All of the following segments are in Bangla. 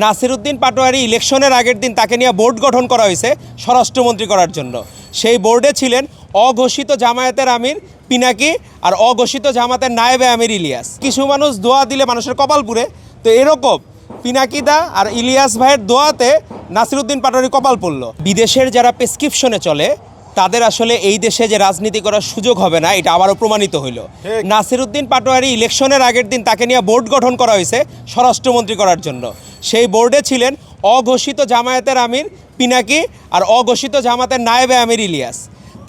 নাসিরুদ্দিন পাটোয়ারি ইলেকশনের আগের দিন তাকে নিয়ে বোর্ড গঠন করা হয়েছে স্বরাষ্ট্রমন্ত্রী করার জন্য। সেই বোর্ডে ছিলেন অঘোষিত জামায়াতের আমির পিনাকি আর অঘোষিত জামাতের নায়েবে আমির ইলিয়াস। কিছু মানুষ দোয়া দিলে মানুষের কপাল পুড়ে। তো এরকম পিনাকিদা আর ইলিয়াস ভাইয়ের দোয়াতে নাসিরুদ্দিন পাটোয়ারি কপাল পড়ল। বিদেশের যারা প্রেসক্রিপশনে চলে তাদের আসলে এই দেশে যে রাজনীতি করার সুযোগ হবে না এটা আবারও প্রমাণিত হইল। নাসিরুদ্দিন পাটোয়ারি ইলেকশনের আগের দিন তাকে নিয়ে বোর্ড গঠন করা হয়েছে স্বরাষ্ট্রমন্ত্রী করার জন্য। সেই বোর্ডে ছিলেন অঘোষিত জামায়াতের আমির পিনাকি আর অঘোষিত জামাতের নায়েবে আমির ইলিয়াস।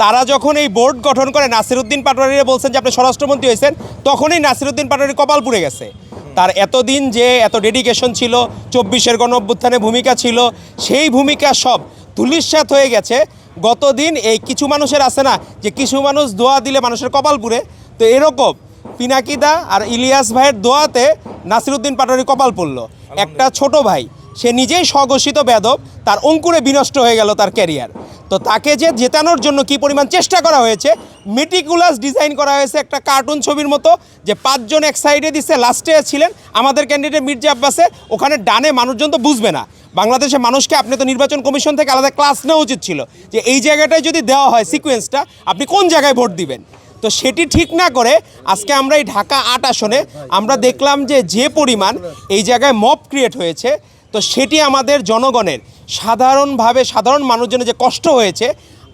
তারা যখন এই বোর্ড গঠন করে, নাসিরুদ্দিন পাটোয়ারিরে বলছেন যে আপনি স্বরাষ্ট্রমন্ত্রী হয়েছেন, তখনই নাসিরুদ্দিন পাটোয়ারি কপাল পুড়ে গেছে। তার এতদিন যে এত ডেডিকেশন ছিল, চব্বিশের গণ অভ্যুত্থানে ভূমিকা ছিল, সেই ভূমিকা সব ধুলিস্বাত হয়ে গেছে। গতদিন এই কিছু মানুষের আছে না, যে কিছু মানুষ দোয়া দিলে মানুষের কপাল পুড়ে। তো এরকম পিনাকিদা আর ইলিয়াস ভাইয়ের দোয়াতে নাসিরুদ্দিন পাটোয়ারি কপাল পড়ল। একটা ছোট ভাই সে নিজেই স্বঘোষিত বেদব তার অঙ্কুরে বিনষ্ট হয়ে গেল তার ক্যারিয়ার। তো তাকে যে জেতানোর জন্য কি পরিমাণ চেষ্টা করা হয়েছে মেটিকুলাস ডিজাইন করা হয়েছে একটা কার্টুন ছবির মতো যে পাঁচজন এক সাইডে দিচ্ছে লাস্টে ছিলেন আমাদের ক্যান্ডিডেট মির্জা আব্বাসে ওখানে ডানে মানুষজন তো বুঝবে না। বাংলাদেশের মানুষকে আপনি তো নির্বাচন কমিশন থেকে আলাদা ক্লাস নেওয়া উচিত ছিল। যে এই জায়গাটায় যদি দেওয়া হয় সিকোয়েন্সটা আপনি কোন জায়গায় ভোট দিবেন? তো সেটি ঠিক না করে আজকে আমরা এই ঢাকা আট আসনে আমরা দেখলাম যে যে পরিমাণ এই জায়গায় মপ ক্রিয়েট হয়েছে, তো সেটি আমাদের জনগণের সাধারণভাবে সাধারণ মানুষজনের যে কষ্ট হয়েছে,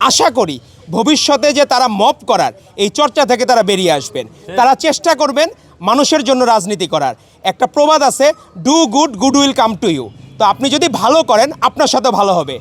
আশা করি ভবিষ্যতে যে তারা মপ করার এই চর্চা থেকে তারা বেরিয়ে আসবেন। তারা চেষ্টা করবেন মানুষের জন্য রাজনীতি করার। একটা প্রবাদ আছে do good good will come to you তো আপনি যদি ভালো করেন, আপনার সাথে ভালো হবে।